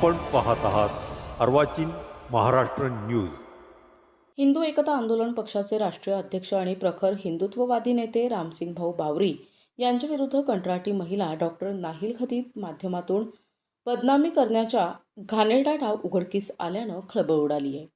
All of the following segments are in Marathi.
आपण पाहत आहात अर्वाचीन महाराष्ट्र न्यूज. हिंदू एकता आंदोलन पक्षाचे राष्ट्रीय अध्यक्ष आणि प्रखर हिंदुत्ववादी नेते रामसिंग भाऊ बावरी यांच्याविरुद्ध कंत्राटी महिला डॉक्टर नाहिल खतीब माध्यमातून बदनामी करण्याच्या घाणेरडा डाव उघडकीस आल्यानं खळबळ उडाली आहे.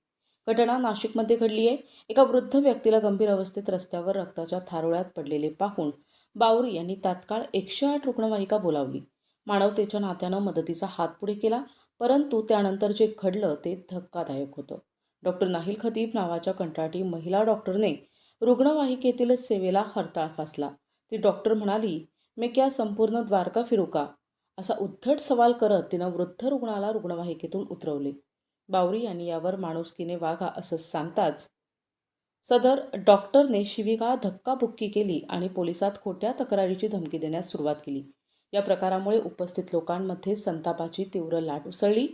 घटना नाशिकमध्ये घडली आहे. एका वृद्ध व्यक्तीला गंभीर अवस्थेत रस्त्यावर रक्ताच्या थारोळ्यात पडलेले पाहून बावरी यांनी तात्काळ एकशे आठ रुग्णवाहिका बोलावली. मानवतेच्या नात्यानं मदतीचा हात पुढे केला परंतु त्यानंतर जे घडलं ते धक्कादायक होतं. डॉक्टर नाहिल खतीब नावाच्या कंत्राटी महिला डॉक्टरने रुग्णवाहिकेतील सेवेला हरताळ फासला. ती डॉक्टर म्हणाली मी क्या संपूर्ण द्वारका फिरू का? असा उद्धट सवाल करत तिनं वृद्ध रुग्णाला रुग्णवाहिकेतून उतरवले. बावरी यांनी यावर माणुसकीने वागा असं सांगताच सदर डॉक्टरने शिवीगाळ धक्काबुक्की केली आणि पोलिसात खोट्या तक्रारीची धमकी देण्यास सुरुवात केली. या प्रकारामुळे उपस्थित लोकांमध्ये संतापाची तीव्र लाट उसळली.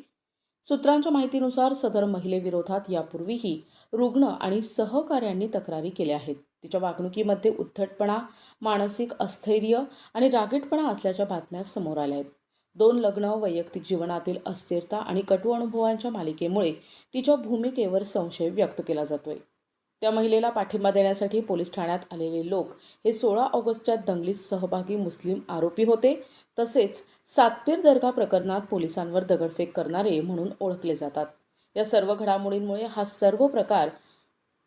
सूत्रांच्या माहितीनुसार सदर महिलेविरोधात यापूर्वीही रुग्ण आणि सहकाऱ्यांनी तक्रारी केल्या आहेत. तिच्या वागणुकीमध्ये उद्धटपणा मानसिक अस्थैर्य आणि रागीटपणा असल्याच्या बातम्या समोर आल्या आहेत. दोन लग्न वैयक्तिक जीवनातील अस्थिरता आणि कटू अनुभवांच्या मालिकेमुळे तिच्या भूमिकेवर संशय व्यक्त केला जातोय. त्या महिलेला पाठिंबा देण्यासाठी पोलीस ठाण्यात आलेले लोक हे सोळा ऑगस्टच्या दंगलीत सहभागी मुस्लिम आरोपी होते. तसेच सातपीर दर्गा प्रकरणात पोलिसांवर दगडफेक करणारे म्हणून ओळखले जातात. या सर्व घडामोडींमुळे हा सर्व प्रकार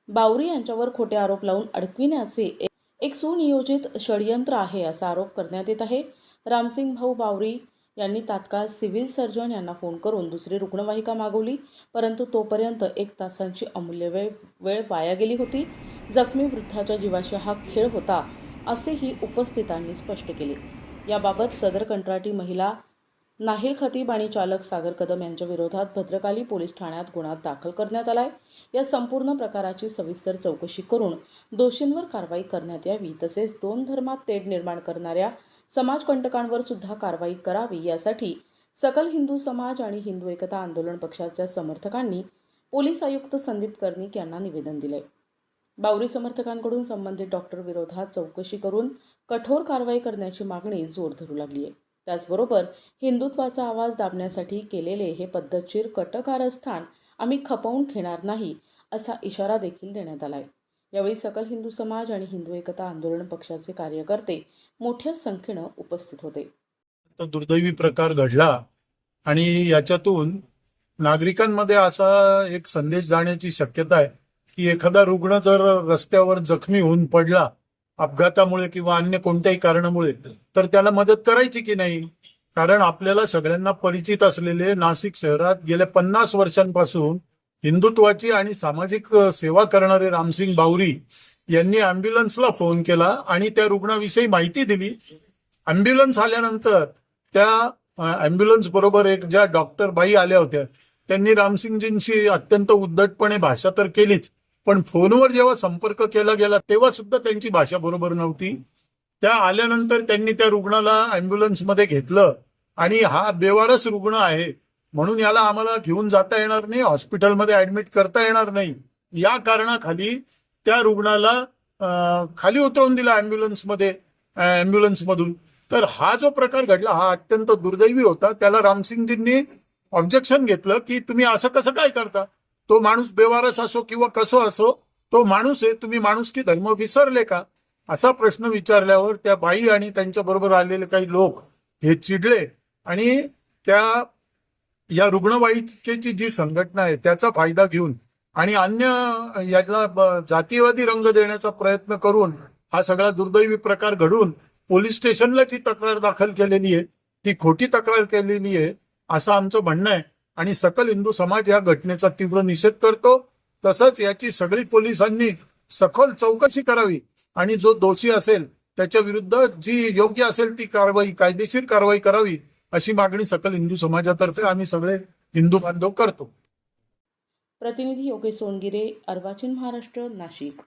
बावरी यांच्यावर खोटे आरोप लावून अडकविण्याचे एक- सुनियोजित षडयंत्र आहे असा आरोप करण्यात येत आहे. रामसिंग भाऊ बावरी यांनी तात्काळ सिव्हिल सर्जन यांना फोन करून दुसरी रुग्णवाहिका मागवली परंतु तोपर्यंत एक तासांची अमूल्य वेळ वेळ वाया गेली होती. जखमी वृद्धाच्या जीवाशी हा खेळ होता असेही उपस्थितांनी स्पष्ट केले. याबाबत सदर कंत्राटी महिला नाहिल खतीब आणि चालक सागर कदम यांच्या विरोधात भद्रकाली पोलीस ठाण्यात गुन्हा दाखल करण्यात आलाय. या संपूर्ण प्रकाराची सविस्तर चौकशी करून दोषींवर कारवाई करण्यात यावी तसेच दोन धर्मात तेढ निर्माण करणाऱ्या समाजकंटकांवर सुद्धा कारवाई करावी यासाठी सकल हिंदू समाज आणि हिंदू एकता आंदोलन पक्षाच्या समर्थकांनी पोलीस आयुक्त संदीप कर्णिक यांना निवेदन दिले बावरी समर्थकांकडून संबंधित डॉक्टर विरोधात चौकशी करून कठोर कारवाई करण्याची मागणी जोर धरू लागली आहे त्याचबरोबर हिंदुत्वाचा आवाज दाबण्यासाठी केलेले हे पद्धतशीर कटकारस्थान आम्ही खपवून घेणार नाही असा इशारा देखील देण्यात आला आहे यावेळी सकल हिंदू समाज आणि हिंदू एकता आंदोलन पक्षाचे कार्यकर्ते मोठ्या संख्येनं उपस्थित होते. तर दुर्दैवी प्रकार घडला आणि याच्यातून नागरिकांमध्ये असा एक संदेश जाण्याची शक्यता आहे की एखादा रुग्ण जर रस्त्यावर जखमी होऊन पडला अपघातामुळे किंवा अन्य कोणत्याही कारणामुळे तर त्याला मदत करायची की नाही? कारण आपल्याला सगळ्यांना परिचित असलेले नाशिक शहरात गेल्या पन्नास वर्षांपासून हिंदुत्वाची आणि सामाजिक सेवा करणारे रामसिंग बावरी यांनी अँब्युलन्सला फोन केला आणि त्या रुग्णाविषयी माहिती दिली. अँब्युलन्स आल्यानंतर त्या अँब्युलन्स बरोबर एक ज्या डॉक्टर बाई आल्या होत्या त्यांनी रामसिंगजींशी अत्यंत उद्धटपणे भाषा तर केलीच पण फोनवर जेव्हा संपर्क केला गेला तेव्हा सुद्धा त्यांची भाषा बरोबर नव्हती. त्या आल्यानंतर त्यांनी त्या रुग्णाला अँब्युलन्समध्ये घेतलं आणि हा बेवारस रुग्ण आहे. म्हणून याला आम्हाला घेऊन जाता येणार नाही हॉस्पिटलमध्ये ऍडमिट करता येणार नाही. या कारणाखाली त्या रुग्णाला खाली उतरवून दिला अँब्युलन्समध्ये अँब्युलन्समधून तर हा जो प्रकार घडला हा अत्यंत दुर्दैवी होता. त्याला रामसिंगजींनी ऑब्जेक्शन घेतलं की तुम्ही असं कसं काय करता? तो माणूस बेवारस असो किंवा कसो असो तो माणूस आहे. तुम्ही माणूस की धर्म विसरले का? असा प्रश्न विचारल्यावर त्या बाई आणि त्यांच्या बरोबर आलेले काही लोक हे चिडले आणि त्या या रुग्णवाहिकेची जी संघटना आहे त्याचा फायदा घेऊन आणि अन्य याला जातीवादी रंग देण्याचा प्रयत्न करून हा सगळा दुर्दैवी प्रकार घडून पोलीस स्टेशनला जी तक्रार दाखल केलेली आहे. ती खोटी तक्रार केलेली आहे असं आमचं म्हणणं आहे. आणि सकल हिंदू समाज या घटनेचा तीव्र निषेध करतो. तसंच याची सगळी पोलिसांनी सखोल चौकशी करावी. आणि जो दोषी असेल त्याच्या विरुद्ध जी योग्य असेल ती कारवाई कायदेशीर कारवाई करावी. अशी मागणी सकल हिंदू समाजातर्फे आम्ही सगळे हिंदू बांधव करतो. प्रतिनिधी योगेश सोनगिरे अर्वाचीन महाराष्ट्र नाशिक.